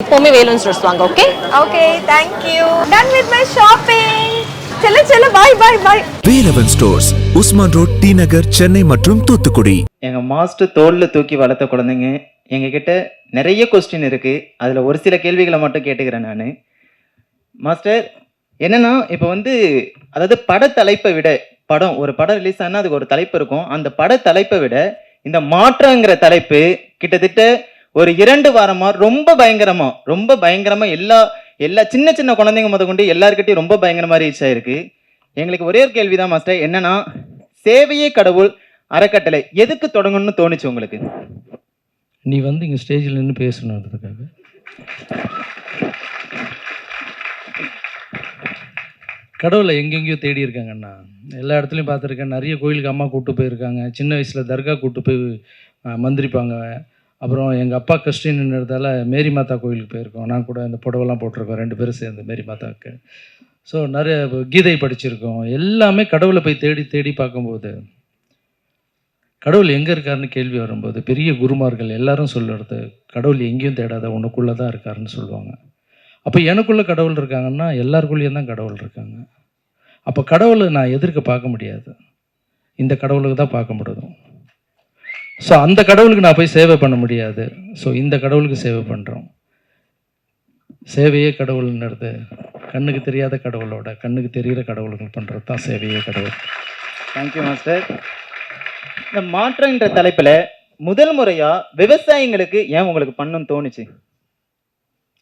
எப்பவுமே வேலூன் ஸ்டோர்ஸ் வாங்க okay okay thank you done with my shopping செல்ல செல்ல bye bye bye Velavan stores Usman road T Nagar Chennai மற்றும் தூத்துக்குடி. எங்கள் மாஸ்டர் தோளில் தூக்கி வளர்த்த குழந்தைங்க எங்ககிட்ட நிறைய கொஸ்டின் இருக்குது அதில் ஒரு சில கேள்விகளை மட்டும் கேட்டுக்கிறேன் நான். மாஸ்டர் என்னன்னா இப்போ வந்து அதாவது பட தலைப்பை விட படம் ஒரு படம் ரிலீஸ் ஆனால் அதுக்கு ஒரு தலைப்பு இருக்கும். அந்த பட தலைப்பை விட இந்த மாற்றங்கிற தலைப்பு கிட்டத்தட்ட ஒரு இரண்டு வாரமா ரொம்ப பயங்கரமா ரொம்ப பயங்கரமா எல்லா எல்லா சின்ன சின்ன குழந்தைங்க முத கொண்டு எல்லாருக்கிட்டையும் ரொம்ப பயங்கரமா ரீச் ஆயிருக்கு. எங்களுக்கு ஒரே ஒரு கேள்விதான் மாஸ்டர் என்னன்னா சேவையே கடவுள் அறக்கட்டளை எதுக்கு தொடங்கணும்னு தோணுச்சு உங்களுக்கு? நீ வந்து இங்கே ஸ்டேஜில் நின்று பேசணுன்றதுக்காக கடவுளை எங்கெங்கேயோ தேடி இருக்காங்கண்ணா எல்லா இடத்துலையும் பார்த்துருக்கேன் நிறைய கோயிலுக்கு அம்மா கூப்பிட்டு போயிருக்காங்க சின்ன வயசில் தர்கா கூப்பிட்டு போய் மந்திரிப்பாங்க. அப்புறம் எங்கள் அப்பா கிறிஸ்டின்ன்றதால மேரி மாதா கோயிலுக்கு போயிருக்கோம். நான் கூட இந்த புடவெல்லாம் போட்டிருக்கோம். ரெண்டு பேரும் சேர்ந்து மேரி மாதாவுக்கு ஸோ நிறைய கீதை படிச்சிருக்கோம். எல்லாமே கடவுளை போய் தேடி தேடி பார்க்கும்போது கடவுள் எங்கே இருக்காருன்னு கேள்வி வரும்போது பெரிய குருமார்கள் எல்லாரும் சொல்லுறது கடவுள் எங்கேயும் தேடாத உனக்குள்ளே தான் இருக்காருன்னு சொல்லுவாங்க. அப்போ எனக்குள்ளே கடவுள் இருக்காங்கன்னா எல்லாருக்குள்ளேயும் தான் கடவுள் இருக்காங்க. அப்போ கடவுளை நான் எதிர்க்க பார்க்க முடியாது. இந்த கடவுளுக்கு தான் பார்க்க முடியும். ஸோ அந்த கடவுளுக்கு நான் போய் சேவை பண்ண முடியாது. ஸோ இந்த கடவுளுக்கு சேவை பண்ணுறோம் சேவையே கடவுள்ன்றது கண்ணுக்கு தெரியாத கடவுளோட கண்ணுக்கு தெரிகிற கடவுளுக்கு பண்ணுறது தான் சேவையே கடவுள். தேங்க்யூ மாஸ்டர் இந்த மாற்றம்ன்ற தலைப்புல முதல் முறையா விவசாயிங்களுக்கு ஏன் உங்களுக்கு பண்ணணும்னு தோணுச்சு?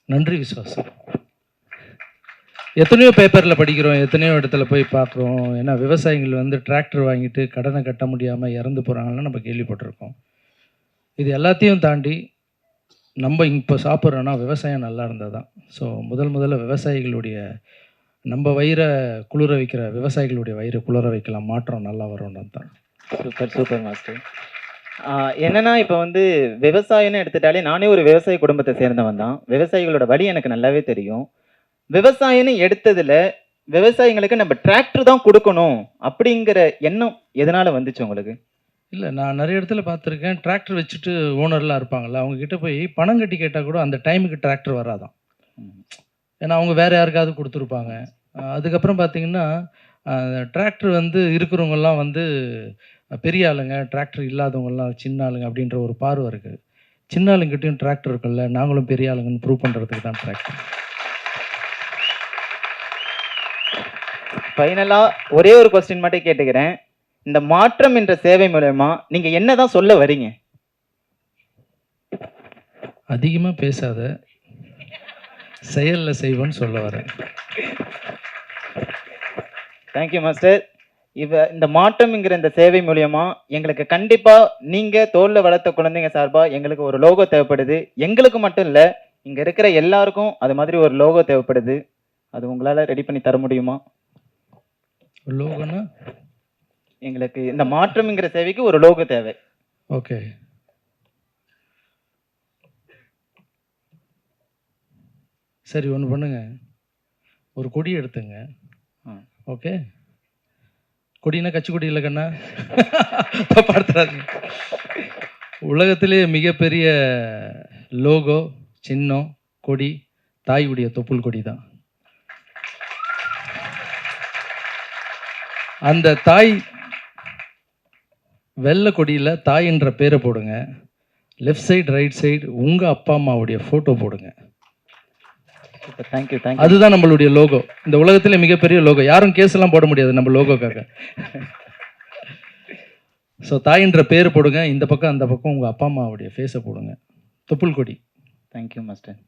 நன்றி விசுவாசம். எத்தனையோ பேப்பரில் படிக்கிறோம் எத்தனையோ இடத்துல போய் பார்க்குறோம். ஏன்னா விவசாயிகள் வந்து டிராக்டர் வாங்கிட்டு கடனை கட்ட முடியாமல் இறந்து போகிறாங்கன்னு நம்ம கேள்விப்பட்டிருக்கோம். இது எல்லாத்தையும் தாண்டி நம்ம இப்போ சாப்பிட்றோன்னா விவசாயம் நல்லா இருந்தால் தான் ஸோ முதல் முதல்ல விவசாயிகளுடைய நம்ம வயிறை குளிர வைக்கிற விவசாயிகளுடைய வயிறை குளிர வைக்கலாம். மாற்றம் நல்லா வரும்னு தான். சூப்பர் சூப்பர் மாஸ்டர் என்னன்னா இப்போ வந்து விவசாயம்னு எடுத்துட்டாலே நானே ஒரு விவசாய குடும்பத்தை சேர்ந்தவன் தான் விவசாயிகளோட வழி எனக்கு நல்லாவே தெரியும். விவசாயம்னு எடுத்ததுல விவசாயிங்களுக்கு நம்ம டிராக்டர் தான் கொடுக்கணும் அப்படிங்கிற எண்ணம் எதனால வந்துச்சு உங்களுக்கு? இல்லை நான் நிறைய இடத்துல பார்த்துருக்கேன். டிராக்டர் வச்சுட்டு ஓனர்லாம் இருப்பாங்கல்ல அவங்க கிட்ட போய் பணம் கட்டி கேட்டால் கூட அந்த டைமுக்கு டிராக்டர் வராதான் ஏன்னா அவங்க வேற யாருக்காவது கொடுத்துருப்பாங்க. அதுக்கப்புறம் பார்த்தீங்கன்னா டிராக்டர் வந்து இருக்கிறவங்கெல்லாம் வந்து பெரிய ஆளுங்க டிராக்டர் இல்லாதவங்கெல்லாம் சின்ன ஆளுங்க அப்படின்ற ஒரு பார்வை இருக்குது சின்ன ஆளுங்கிட்டையும் டிராக்டர் இருக்குல்ல நாங்களும் பெரிய ஆளுங்கன்னு ப்ரூவ் பண்ணுறதுக்கு தான் டிராக்டர் ஃபைனலா ஒரே ஒரு கொஸ்டின் மட்டும் கேட்டுக்கிறேன். இந்த மாற்றம் என்ற சேவை மூலயமா நீங்க என்னதான் சொல்ல வரீங்க? அதிகமாக பேசாத. செயலில் செய்வேன்னு சொல்ல வரேன் தேங்க்யூ மாஸ்டர் இவ இந்த மாற்றம்ங்கிற இந்த சேவை மூலியமா எங்களுக்கு கண்டிப்பா நீங்க தோல்ல வளர்த்த குழந்தைங்க சார்பா எங்களுக்கு ஒரு லோகோ தேவைப்படுது. எங்களுக்கு மட்டும் இல்ல இங்க இருக்கிற எல்லாருக்கும் அது மாதிரி ஒரு லோகோ தேவைப்படுது. அது உங்களால ரெடி பண்ணி தர முடியுமா? லோகனா எங்களுக்கு இந்த மாற்றம்ங்கிற சேவைக்கு ஒரு லோகோ தேவை. ஓகே. சரி ஒன்று பண்ணுங்க. ஒரு கொடி எடுத்துங்க. ஓகே. கொடினா கட்சி கொடி இல்லை கண்ணா? தப்பாடுத்துறாங்க உலகத்திலே மிகப்பெரிய லோகோ சின்னம் கொடி தாயுடைய தொப்புள் கொடி தான் அந்த தாய் வெள்ளை கொடியில் தாயின்ற பேரை போடுங்க. லெஃப்ட் சைடு ரைட் சைடு உங்கள் அப்பா அம்மாவுடைய ஃபோட்டோ போடுங்க. தேங்க்யூ தேங்க்யூ அதுதான் நம்மளுடைய லோகோ இந்த உலகத்திலே மிகப்பெரிய லோகோ யாரும் கேஸ் எல்லாம் போட முடியாது நம்ம லோகோக்காக ஸோ தாயின்ற பேர் போடுங்க. இந்த பக்கம் அந்த பக்கம் உங்கள் அப்பா அம்மாவுடைய ஃபேஸை போடுங்க. தொப்புள் கொடி. தேங்க்யூ மாஸ்டர்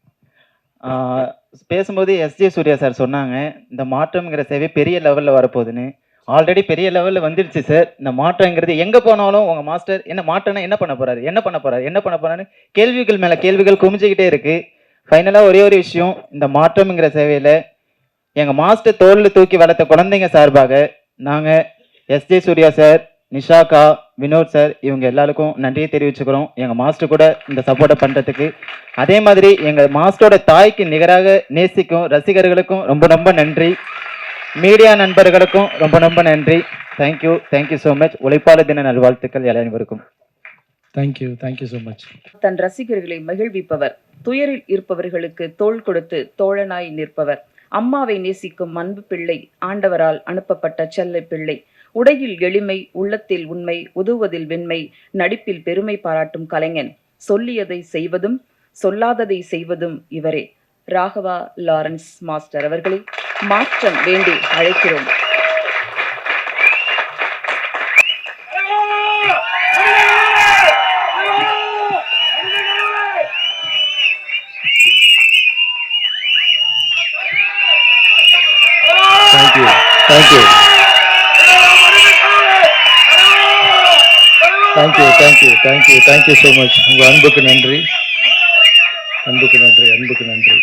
பேசும்போது எஸ்ஜே சூர்யா சார் சொன்னாங்க இந்த மாற்றம்ங்கிற சேவை பெரிய லெவலில் வரப்போகுதுன்னு. ஆல்ரெடி பெரிய லெவலில் வந்துருச்சு சார் இந்த மாற்றங்கிறது எங்கே போனாலும் உங்கள் மாஸ்டர் என்ன மாற்றம்னா என்ன பண்ண போகிறாரு என்ன பண்ண போகிறார் என்ன பண்ண போகிறான்னு கேள்விகள் மேலே கேள்விகள் குமிஞ்சிக்கிட்டே இருக்குது ஃபைனலாக ஒரே ஒரு விஷயம் இந்த மாற்றம்ங்கிற சேவையில் எங்கள் மாஸ்டர் தோளில் தூக்கி வளர்த்த குழந்தைங்க சார்பாக நாங்கள் எஸ்ஜே சூர்யா சார் நிஷாக்கா வினோத் சார் இவங்க எல்லாருக்கும் நன்றியை தெரிவிச்சுக்கிறோம். எங்கள் மாஸ்டர் கூட இந்த சப்போர்ட்டை பண்ணுறதுக்கு அதே மாதிரி எங்கள் மாஸ்டரோட தாய்க்கு நிகராக நேசிக்கும் ரசிகர்களுக்கும் ரொம்ப ரொம்ப நன்றி. மீடியா நண்பர்களுக்கும் ரொம்ப ரொம்ப நன்றி. தேங்க்யூ தேங்க்யூ ஸோ மச் உழைப்பாளர் தின நல்வாழ்த்துக்கள் அனைவருக்கும் thank you thank you so much தன் ரசிகர்களை மகிழ்விப்பவர் துயரில் இருப்பவர்களுக்கு தோள் கொடுத்து தோழனாய் நிற்பவர். அம்மாவை நேசிக்கும் அன்பு பிள்ளை ஆண்டவரால் அனுப்பப்பட்ட செல்ல பிள்ளை. உடையில் எளிமை உள்ளத்தில் உண்மை உதுவதில் வெண்மை நடிப்பில் பெருமை பாராட்டும் கலைஞன். சொல்லியதை செய்வதும் சொல்லாததை செய்வதும் இவரே. ராகவா லாரன்ஸ் மாஸ்டர் அவர்களை. மாற்றம் வேண்டி அழைக்கிறோம். Thank you thank you thank you thank you thank you thank you so much உங்கள் அன்புக்கு நன்றி. அன்புக்கு நன்றி. அன்புக்கு நன்றி.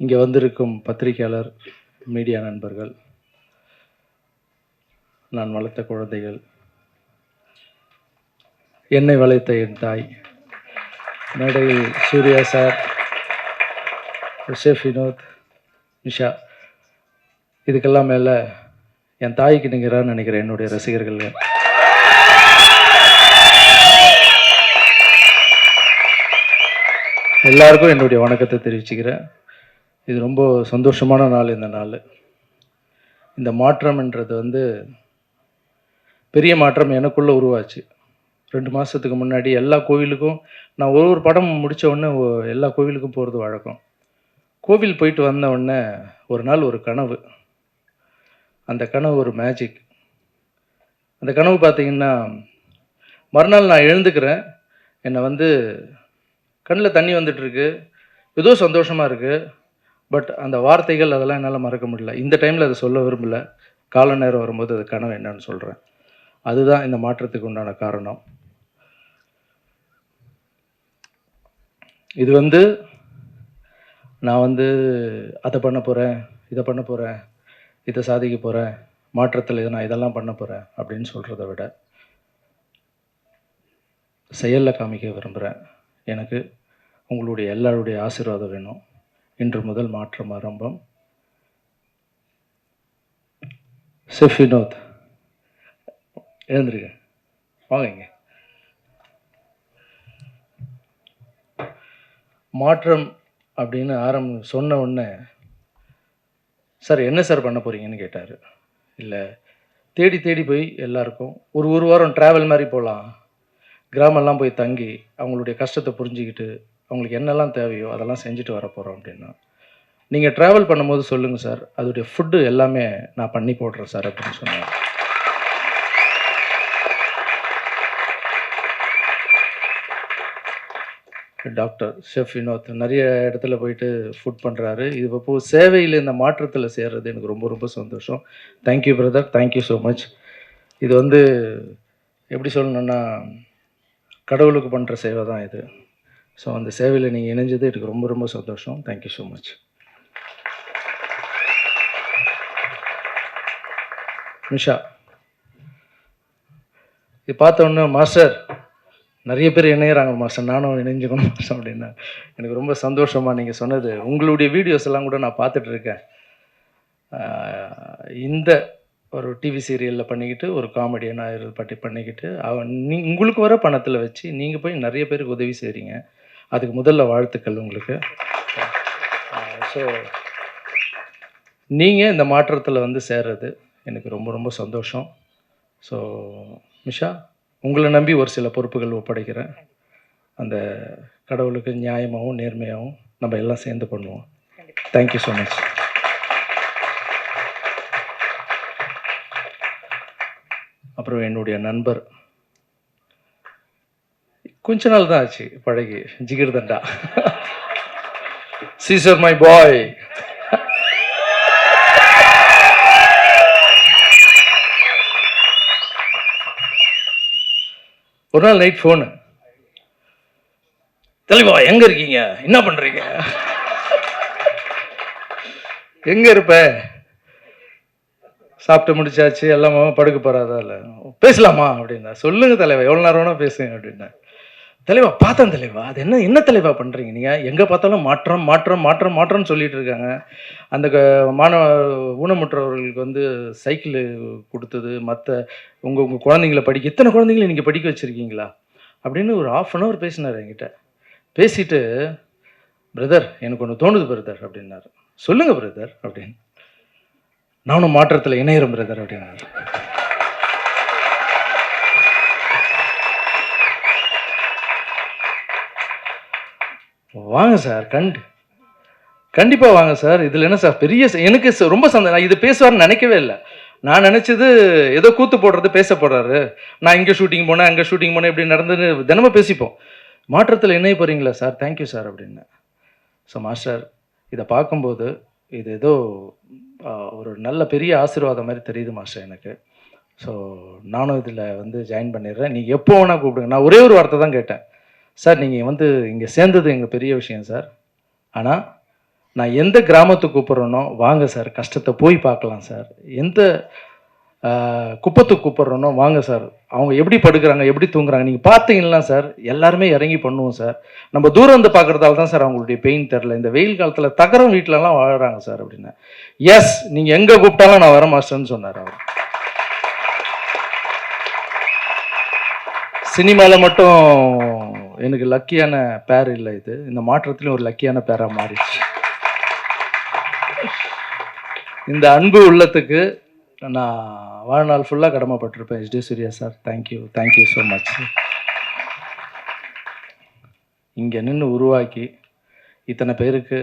இங்கே வந்திருக்கும் பத்திரிகையாளர் மீடியா நண்பர்கள் நான் வளர்த்த குழந்தைகள் என்னை வளைத்த என் தாய் மேடையில் சூர்யா சார் ஷேஃப் வினோத் நிஷா இதுக்கெல்லாம் மேலே என் தாய்க்கு நிகரான்னு நினைக்கிறேன் என்னுடைய ரசிகர்கள்? எல்லாருக்கும் என்னுடைய வணக்கத்தை தெரிவிச்சுக்கிறேன். இது ரொம்ப சந்தோஷமான நாள் இந்த நாள். இந்த மாற்றம்ன்றது வந்து பெரிய மாற்றம் எனக்குள்ளே உருவாச்சு. ரெண்டு மாதத்துக்கு முன்னாடி எல்லா கோவிலுக்கும் நான் ஒரு ஒரு படம் முடித்த உடனே எல்லா கோவிலுக்கும் போகிறது வழக்கம். கோவில் போயிட்டு வந்த உடனே ஒரு நாள் ஒரு கனவு. அந்த கனவு ஒரு மேஜிக் அந்த கனவு பார்த்தீங்கன்னா மறுநாள் நான் எழுந்துக்கிறேன். என்னை வந்து கண்ணில் தண்ணி வந்துட்டுருக்கு ஏதோ சந்தோஷமாக இருக்குது பட் அந்த வார்த்தைகள் அதெல்லாம் என்னால் மறக்க முடியல. இந்த டைமில் அதை சொல்ல விரும்பல. கால நேரம் வரும்போது அது கனவு என்னன்னு சொல்கிறேன் அதுதான் இந்த மாற்றத்துக்கு உண்டான காரணம். இது வந்து நான் வந்து அதை பண்ண போகிறேன் இதை பண்ண போகிறேன் இதை சாதிக்க போகிறேன் மாற்றத்தில் இதை நான் இதெல்லாம் பண்ண போகிறேன் அப்படின்னு சொல்கிறத விட செயலில் காமிக்க விரும்புகிறேன் எனக்கு உங்களுடைய எல்லாருடைய ஆசீர்வாதம் வேணும். இன்று முதல் மாற்றம் ஆரம்பம். செஃப் வினோத் எழுந்திருங்க. வாங்க மாற்றம் அப்படின்னு ஆரம் சொன்ன உடனே சார் என்ன சார் பண்ண போறீங்கன்னு கேட்டார். இல்லை தேடி தேடி போய் எல்லாருக்கும் ஒரு ஒரு வாரம் ட்ராவல் மாதிரி போகலாம் கிராமம்லாம் போய் தங்கி அவங்களுடைய கஷ்டத்தை புரிஞ்சுக்கிட்டு அவங்களுக்கு என்னெல்லாம் தேவையோ அதெல்லாம் செஞ்சுட்டு வர போகிறோம் அப்படின்னா நீங்கள் ட்ராவல் பண்ணும்போது சொல்லுங்கள் சார் அதோடைய ஃபுட்டு எல்லாமே நான் பண்ணி போடுறேன் சார் அப்படின்னு சொன்னாங்க. டாக்டர் ஷெஃப் வினோத் நிறைய இடத்துல போயிட்டு ஃபுட் பண்ணுறாரு இது இப்போ சேவையில் இந்த மாற்றத்தில் சேர்றது எனக்கு ரொம்ப ரொம்ப சந்தோஷம். Thank you brother thank you so much இது வந்து எப்படி சொல்லணுன்னா கடவுளுக்கு பண்ணுற சேவை தான் இது. ஸோ அந்த சேவையில் நீங்கள் இணைஞ்சது எனக்கு ரொம்ப ரொம்ப சந்தோஷம். Thank you so much Nisha. இது பார்த்தோன்னே மாஸ்டர் நிறைய பேர் இணையிறாங்க மாஸ்டர் நானும் இணைஞ்சுக்கணும் மாஸ்டர் அப்படின்னா எனக்கு ரொம்ப சந்தோஷமா நீங்கள் சொன்னது. உங்களுடைய வீடியோஸ் எல்லாம் கூட நான் பார்த்துட்டு இருக்கேன். இந்த ஒரு டிவி சீரியலில் பண்ணிக்கிட்டு ஒரு காமெடியனாக இது பட்டி பண்ணிக்கிட்டு அவன் நீ உங்களுக்கு வர பணத்தில் வச்சு நீங்கள் போய் நிறைய பேருக்கு உதவி செய்கிறீங்க அதுக்கு முதல்ல வாழ்த்துக்கள் உங்களுக்கு. ஸோ நீங்கள் இந்த மாற்றத்தில் வந்து சேர்றது எனக்கு ரொம்ப ரொம்ப சந்தோஷம். ஸோ மிஷா உங்களை நம்பி ஒரு சில பொறுப்புகள் ஒப்படைக்கிறேன். அந்த கடவுளுக்கு நியாயமாகவும் நேர்மையாகவும் நம்ம எல்லாம் சேர்ந்து பண்ணுவோம். தேங்க்யூ ஸோ மச் அப்புறம் என்னுடைய நண்பர் கொஞ்ச நாள் தான் ஆச்சு பழகி. ஜிகிர் தண்டா. சீசர் மை பாய் ஒரு நாள் நைட் ஃபோனு தெளிவா எங்க இருக்கீங்க? என்ன பண்றீங்க? எங்க இருப்ப? சாப்பிட்டு முடிச்சாச்சு எல்லாமே படுக்க போறாதா இல்லை? பேசலாமா? அப்படின்னா சொல்லுங்க தலைவா எவ்வளோ நேரம் வேணா பேசுங்க அப்படின்னா. தலைவா பார்த்தேன் தலைவா. அது என்ன என்ன தலைவா பண்ணுறீங்க நீங்கள் எங்கே பார்த்தாலும் மாற்றம் மாற்றம் மாற்றம் மாற்றம்னு சொல்லிட்டு இருக்காங்க. அந்த க- மாணவ ஊனமுற்றவர்களுக்கு வந்து சைக்கிள் கொடுத்தது மற்ற உங்கள் உங்கள் குழந்தைங்கள படிக்க இத்தனை குழந்தைங்கள நீங்கள் படிக்க வச்சுருக்கீங்களா? அப்படின்னு ஒரு ஆஃப் அன் ஹவர் பேசினார் என்கிட்ட. பேசிட்டு பிரதர் எனக்கு ஒன்று தோணுது பிரதர் அப்படின்னாரு. சொல்லுங்கள் பிரதர் அப்படின்னு. நானும் மாற்றத்தில் இணையிறேன் பிரதர் அப்படின்னாரு. வாங்க சார் கண்டு கண்டிப்பாக வாங்க சார். இதில் என்ன சார் பெரிய எனக்கு ரொம்ப சந்தோஷம். நான் இது பேசுவார்னு நினைக்கவே இல்லை. நான் நினச்சது ஏதோ கூத்து போடுறது பேச போடுறாரு நான் இங்கே ஷூட்டிங் போனேன் அங்கே ஷூட்டிங் போனேன் இப்படி நடந்துன்னு தினமும் பேசிப்போம். மாற்றத்தில் என்ன போகிறீங்களா சார்? தேங்க்யூ சார் அப்படின்னு. ஸோ மாஸ்டர் இதை பார்க்கும்போது இது ஏதோ ஒரு நல்ல பெரிய ஆசீர்வாதம் மாதிரி தெரியுது மாஸ்டர் எனக்கு. ஸோ நானும் இதில் வந்து ஜாயின் பண்ணிடுறேன். நீங்கள் எப்போ வேணால் கூப்பிடுங்க. நான் ஒரே ஒரு வார்த்தை தான் கேட்டேன். சார் நீங்கள் வந்து இங்கே சேர்ந்தது எங்கள் பெரிய விஷயம் சார். ஆனால் நான் எந்த கிராமத்துக்கு கூப்பிட்றேனோ வாங்க சார் கஷ்டத்தை போய் பார்க்கலாம் சார். எந்த குப்பத்துக்கு கூப்பிட்றேனோ வாங்க சார். அவங்க எப்படி படுக்கிறாங்க எப்படி தூங்குறாங்க நீங்கள் பார்த்தீங்கன்னா சார்? எல்லாருமே இறங்கி பண்ணுவோம் சார். நம்ம தூரம் வந்து பார்க்குறதால தான் சார் அவங்களுடைய பெயின் தெரில இந்த வெயில் காலத்தில் தகரம் வீட்டிலலாம் வாழறாங்க சார் அப்படின்னு. எஸ் நீங்கள் எங்கே கூப்பிட்டாலும் நான் வர மாஸ்டர்னு சொன்னார் அவர். சினிமாவில் மட்டும் எனக்கு லக்கியான பேர் இல்லை இது. இந்த மாற்றத்திலும் ஒரு லக்கியான பேராக மாறிடுச்சு. இந்த அன்பு உள்ளத்துக்கு நான் வாழ்நாள் ஃபுல்லாக கடமைப்பட்டிருப்பேன். S D Suryah sir thank you thank you so much இங்கே நின்று உருவாக்கி இத்தனை பேருக்கு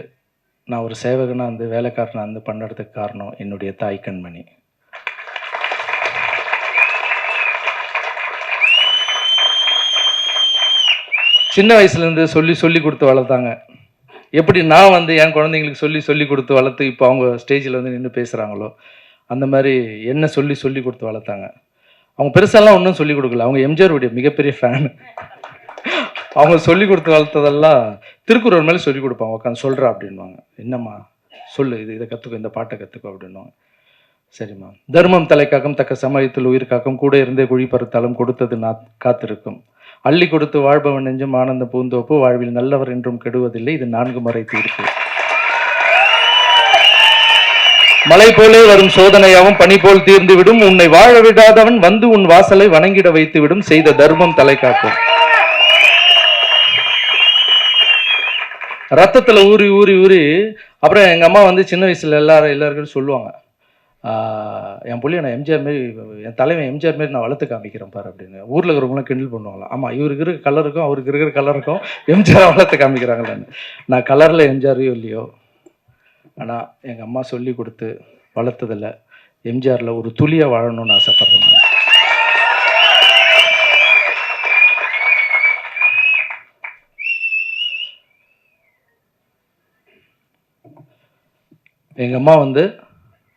நான் ஒரு சேவகனாக வந்து வேலைக்காரனாக வந்து பண்ணுறதுக்கு காரணம் என்னுடைய தாய் கண்மணி. சின்ன வயசுலேருந்து சொல்லி சொல்லி கொடுத்து வளர்த்தாங்க. எப்படி நான் வந்து என் குழந்தைங்களுக்கு சொல்லி சொல்லி கொடுத்து வளர்த்து இப்போ அவங்க ஸ்டேஜில் வந்து நின்று பேசுகிறாங்களோ அந்த மாதிரி என்ன சொல்லி சொல்லி கொடுத்து வளர்த்தாங்க. அவங்க பெருசாலாம் ஒன்றும் சொல்லி கொடுக்கல. அவங்க எம்ஜிஆருடைய மிகப்பெரிய ஃபேன் அவங்க சொல்லி கொடுத்து வளர்த்ததெல்லாம் திருக்குறள் மேலே சொல்லி கொடுப்பாங்க. உட்காந்து சொல்கிறா அப்படின்வாங்க என்னம்மா? சொல்லு இது இதை கற்றுக்கோ இந்த பாட்டை கற்றுக்கோ அப்படின்வாங்க சரிம்மா. தர்மம் தலைக்காக்கும் தக்க சமயத்தில் உயிர் காக்கும். கூட இருந்தே குழி பறுத்தாலும் கொடுத்தது நான் காத்திருக்கும். அள்ளி கொடுத்து வாழ்பவன் நெஞ்சும் ஆனந்த பூந்தோப்பு வாழ்வில் நல்லவர் என்றும் கெடுவதில்லை. இது நான்கு முறை தீர்ப்பு. மலை போலே வரும் சோதனையாவும் பனி போல் தீர்ந்துவிடும். உன்னை வாழ விடாதவன் வந்து உன் வாசலை வணங்கிட வைத்து விடும் செய்த தர்மம் தலை காக்கும். ரத்தத்துல ஊறி ஊறி ஊறி அப்புறம் எங்க அம்மா வந்து சின்ன வயசுல எல்லாரும் எல்லாருக்கும் சொல்லுவாங்க. என் புள்ளிய நான் எம்ஜிஆர் மாரி என் தலைவன் எம்ஜிஆர் மாரி நான் வளர்த்து காமிக்கிறேன் பாரு அப்படின்னு. ஊரில் இருக்கிறவங்களாம் கிண்டல் பண்ணுவாங்களாம். ஆமாம் இவருக்கு இருக்கிற கலருக்கும் அவருக்கு இருக்கிற கலருக்கும் எம்ஜிஆர் வளர்த்து காமிக்கிறாங்களான்னு நான். கலரில் எம்ஜிஆரையோ இல்லையோ ஆனால் எங்கள் அம்மா சொல்லி கொடுத்து வளர்த்ததில் எம்ஜிஆரில் ஒரு துளியாக வாழணும்னு ஆசைப்பட்றேன் எங்கள் அம்மா வந்து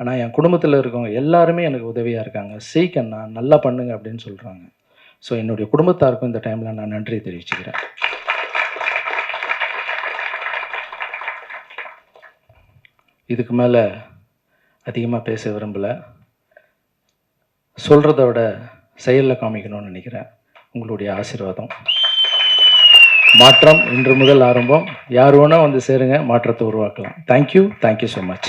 ஆனால் என் குடும்பத்தில் இருக்கவங்க எல்லாருமே எனக்கு உதவியாக இருக்காங்க. சீக்கண்ணா நல்லா பண்ணுங்க அப்படின்னு சொல்கிறாங்க ஸோ என்னுடைய குடும்பத்தாருக்கும் இந்த டைமில் நான் நன்றி தெரிவிச்சுக்கிறேன். இதுக்கு மேலே அதிகமாக பேச விரும்பலை. சொல்கிறத விட செயலில் காமிக்கணும்னு நினைக்கிறேன். உங்களுடைய ஆசீர்வாதம். மாற்றம் இன்று முதல் ஆரம்பம். யார் வேணால் வந்து சேருங்க மாற்றத்தை உருவாக்கலாம். Thank you thank you so much